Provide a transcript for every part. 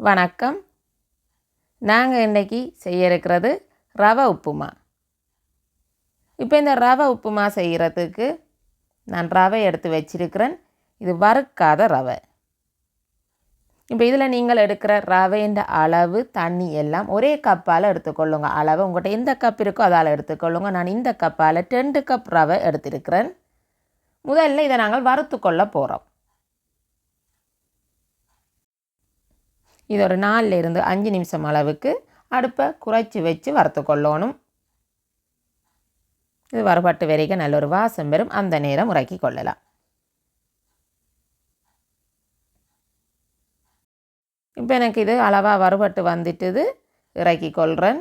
வணக்கம். நாங்கள் இன்றைக்கி செய்ய இருக்கிறது ரவை உப்புமா. இப்போ இந்த ரவை உப்புமா செய்கிறதுக்கு நான் ரவை எடுத்து வச்சிருக்கிறேன். இது வறுக்காத ரவை. இப்போ இதில் நீங்கள் எடுக்கிற ரவைன்ற அளவு தண்ணி எல்லாம் ஒரே கப்பால் எடுத்துக்கொள்ளுங்க. அளவு உங்கள்கிட்ட எந்த கப் இருக்கோ அதால் எடுத்துக்கொள்ளுங்க. நான் இந்த கப்பால் ரெண்டு கப் ரவை எடுத்திருக்கிறேன். முதல்ல இதை நாங்கள் வறுத்து கொள்ள போகிறோம் இது ஒரு நாலில் இருந்து அஞ்சு நிமிஷம் அளவுக்கு அடுப்பை குறைச்சி வச்சு வறுத்து கொள்ளணும். இது வறுபட்டு வரைக்கும் நல்ல ஒரு வாசம் பெறும் அந்த நேரம் உறக்கி கொள்ளலாம். இப்போ எனக்கு இது அளவாக வறுபட்டு வந்துட்டுது. இறக்கி கொள்கிறேன்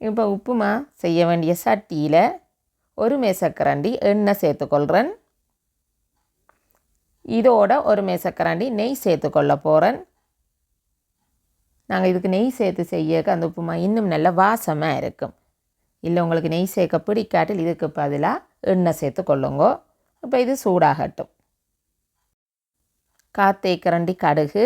இப்போ உப்புமா செய்ய வேண்டிய சட்டியில் ஒரு மேசக்கரண்டி எண்ணெய் சேர்த்துக்கொள்கிறேன் இதோட ஒரு மேசக்கரண்டி நெய் சேர்த்துக்கொள்ள போகிறேன் நாங்கள் இதுக்கு நெய் சேர்த்து செய்யக்க அந்த உப்புமா இன்னும் நல்ல வாசமாக இருக்கும். இல்லை உங்களுக்கு நெய் சேர்க்க பிடிக்காட்டில் இதுக்கு பதிலாக எண்ணெய் சேர்த்து கொள்ளுங்கோ. இப்போ இது சூடாகட்டும். காத்தேக்கரண்டி கடுகு.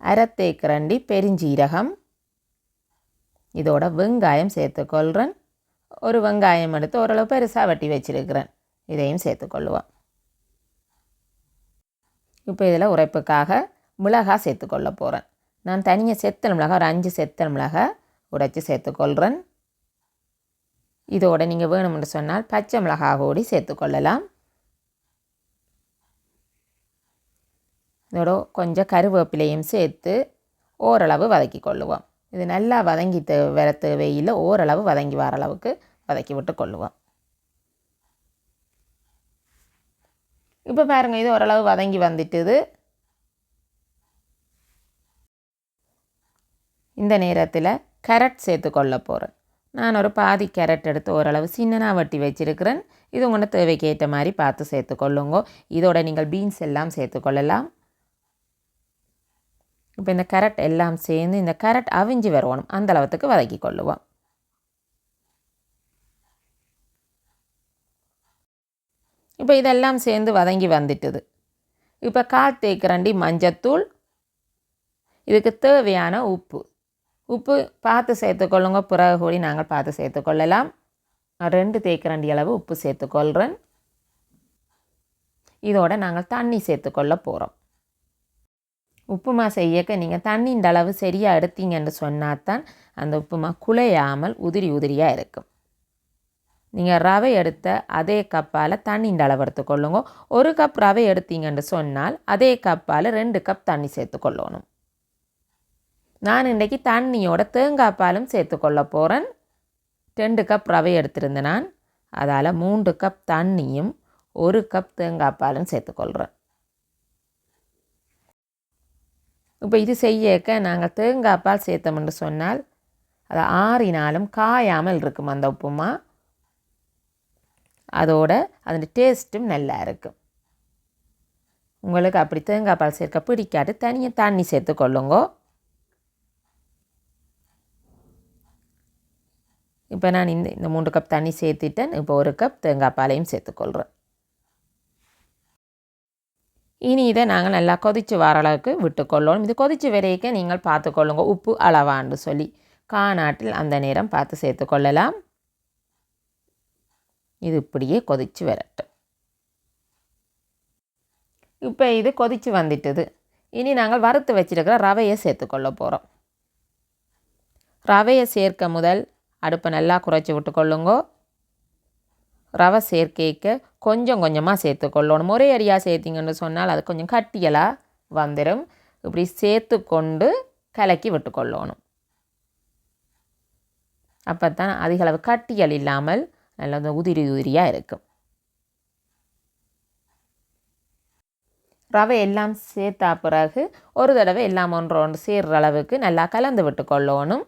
அரைத்தேக்கரண்டி பெருஞ்சீரகம். இதோட வெங்காயம் சேர்த்துக்கொள்கிறேன் ஒரு வெங்காயம் எடுத்து ஓரளவு பெருசாக வெட்டி வச்சிருக்கிறேன். இதையும் சேர்த்துக்கொள்ளுவோம் இப்போ இதில் உரைப்புக்காக மிளகாய் சேர்த்துக்கொள்ள போகிறேன் நான் தனியாக செத்தல் மிளகாய் ஒரு அஞ்சு செத்தல் மிளகாய் உடைச்சி சேர்த்துக்கொள்கிறேன் இதோட நீங்கள் வேணும்னு சொன்னால் பச்சை மிளகாய் கூடி சேர்த்துக்கொள்ளலாம் இதோட கொஞ்சம் கருவேப்பிலையும் சேர்த்து ஓரளவு வதக்கி கொள்ளுவோம். இது நல்லா வதங்கி வர தேவையில் ஓரளவு வதங்கி வர அளவுக்கு வதக்கி விட்டு கொள்ளுவோம். இப்போ பாருங்கள் இது ஓரளவு வதங்கி வந்துட்டுது. இந்த நேரத்தில் கேரட் சேர்த்து கொள்ள போகிறேன் நான் ஒரு பாதி கேரட் எடுத்து ஓரளவு சின்னனாக வட்டி வச்சுருக்கிறேன். இது உங்களோட தேவைக்கு ஏற்ற மாதிரி பார்த்து சேர்த்துக்கொள்ளுங்க இதோட நீங்கள் பீன்ஸ் எல்லாம் சேர்த்துக்கொள்ளலாம் இப்போ இந்த கேரட் எல்லாம் சேர்ந்து இந்த கேரட் அவிஞ்சு வரணும் அந்த அளவுக்கு வதக்கி கொள்ளுவோம். இப்போ இதெல்லாம் சேர்ந்து வதங்கி வந்துட்டுது. இப்போ கால் தேக்கரண்டி மஞ்சத்தூள் இதுக்கு தேவையான உப்பு. உப்பு பார்த்து சேர்த்துக்கொள்ளுங்க பிறகு கூடி நாங்கள் பார்த்து சேர்த்துக்கொள்ளலாம் ரெண்டு தேக்கரண்டி அளவு உப்பு சேர்த்துக்கொள்கிறேன் இதோடு நாங்கள் தண்ணி சேர்த்துக்கொள்ள போகிறோம் உப்புமா செய்யக்க நீங்கள் தண்ணின்ற அளவு சரியாக எடுத்தீங்கன்னு சொன்னால் தான் அந்த உப்புமா குலையாமல் உதிரி உதிரியாக இருக்கும். நீங்கள் ரவை எடுத்த அதே கப்பால் தண்ணின்ற அளவு எடுத்துக்கொள்ளுங்க ஒரு கப் ரவை எடுத்தீங்கன்னு சொன்னால் அதே கப்பால் ரெண்டு கப் தண்ணி சேர்த்துக்கொள்ளணும் நான் இன்றைக்கி தண்ணியோட தேங்காய் பாலும் சேர்த்துக்கொள்ள போகிறேன் ரெண்டு கப் ரவை எடுத்திருந்தேன் நான் அதால் மூன்று கப் தண்ணியும் ஒரு கப் தேங்காய் பாலும் சேர்த்துக்கொள்கிறேன் இப்போ இது செய்யக்க நாங்கள் தேங்காய் பால் சேர்த்தோம்னு சொன்னால் அது ஆறினாலும் காயாமல் இருக்கும் அந்த உப்புமா. அதோட அதோட டேஸ்ட்டும் நல்லா இருக்கும். உங்களுக்கு அப்படி தேங்காய் பால் சேர்க்க பிடிக்காது தனியாக தண்ணி சேர்த்துக்கொள்ளுங்கோ இப்போ நான் இந்த இந்த மூன்று கப் தண்ணி சேர்த்துட்டேன். இப்போ ஒரு கப் தேங்காய் பாலையும் சேர்த்துக்கொள்கிறேன் இனி இதை நாங்கள் நல்லா கொதித்து வர அளவுக்கு விட்டுக்கொள்ளணும் இது கொதித்து வரைக்கும் நீங்கள் பார்த்துக்கொள்ளுங்க உப்பு அளவான்னு சொல்லி. காணாட்டில் அந்த நேரம் பார்த்து சேர்த்துக்கொள்ளலாம் இது இப்படியே கொதித்து வரட்டும். இப்போ இது கொதித்து வந்துட்டது. இனி நாங்கள் வறுத்து வச்சிருக்கிற ரவையை சேர்த்துக்கொள்ள போகிறோம் ரவையை சேர்க்க முதல் அடுப்பை நல்லா குறைச்சி விட்டுக்கொள்ளுங்கோ ரவை சேர்க்கைக்க கொஞ்சம் கொஞ்சமாக சேர்த்துக்கொள்ளணும் ஒரே அடியாக சேர்த்திங்கன்னு சொன்னால் அது கொஞ்சம் கட்டியலாக வந்துடும் இப்படி சேர்த்து கொண்டு கலக்கி விட்டுக்கொள்ளணும் அப்போ தான் அதிகளவு கட்டியல் இல்லாமல் நல்ல உதிரி உதிரியாக இருக்கும். ரவை எல்லாம் சேர்த்தா பிறகு ஒரு தடவை எல்லாம் ஒன்று ஒன்று சேர்கிற அளவுக்கு நல்லா கலந்து விட்டு கொள்ளணும்.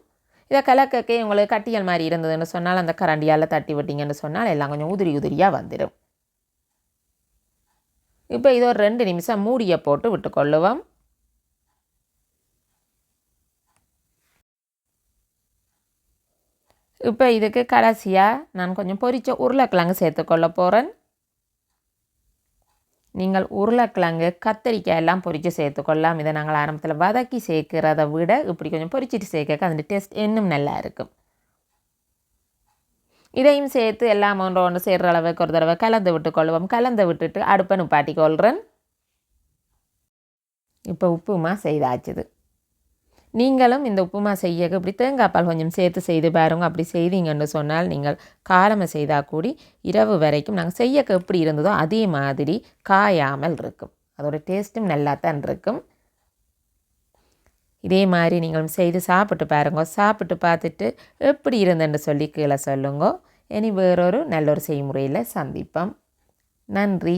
இதை கலக்கக்கே உங்களுக்கு கட்டியல் மாதிரி இருந்ததுன்னு சொன்னால் அந்த கரண்டியால் தட்டி விட்டிங்கன்னு சொன்னால் எல்லாம் கொஞ்சம் உதிரி உதிரியாக வந்துடும் இப்போ இது ஒரு ரெண்டு நிமிஷம் மூடியை போட்டு விட்டுக்கொள்ளுவோம் இப்போ இதுக்கு கடைசியாக நான் கொஞ்சம் பொரித்த உருளைக்கிழங்கு சேர்த்துக்கொள்ள போகிறேன் நீங்கள் உருளைக்கிழங்கு கத்தரிக்காய் எல்லாம் பொரித்து சேர்த்துக்கொள்ளலாம். இதை நாங்கள் ஆரம்பத்தில் வதக்கி சேர்க்கிறத விட இப்படி கொஞ்சம் பொரிச்சிட்டு சேர்க்க அதோட டேஸ்ட் இன்னும் நல்லா இருக்கும். இதையும் சேர்த்து எல்லாம் ஒன்று ஒன்று சேர்கிற அளவுக்கு ஒரு தடவை கலந்து விட்டு கொள்வோம். கலந்து விட்டுட்டு அடுப்பை நிப்பாட்டி கொள்கிறேன் இப்போ உப்புமா செய்தாச்சுது. நீங்களும் இந்த உப்புமா செய்ய இப்படி தேங்காய் பால் கொஞ்சம் சேர்த்து செய்து பாருங்க. அப்படி செய்தீங்கன்னு சொன்னால் நீங்கள் காலமை செய்தால் கூடி இரவு வரைக்கும் நாங்கள் செய்ய எப்படி இருந்ததோ அதே மாதிரி காயாமல் இருக்கும். அதோட டேஸ்ட்டும் நல்லா தான் இருக்கும். இதே மாதிரி நீங்களும் செய்து சாப்பிட்டு பாருங்க. சாப்பிட்டு பார்த்துட்டு எப்படி இருந்தேன்னு சொல்லி கீழே சொல்லுங்க. இனி வேறொரு நல்ல ஒரு செய்முறையில் சந்திப்போம். நன்றி.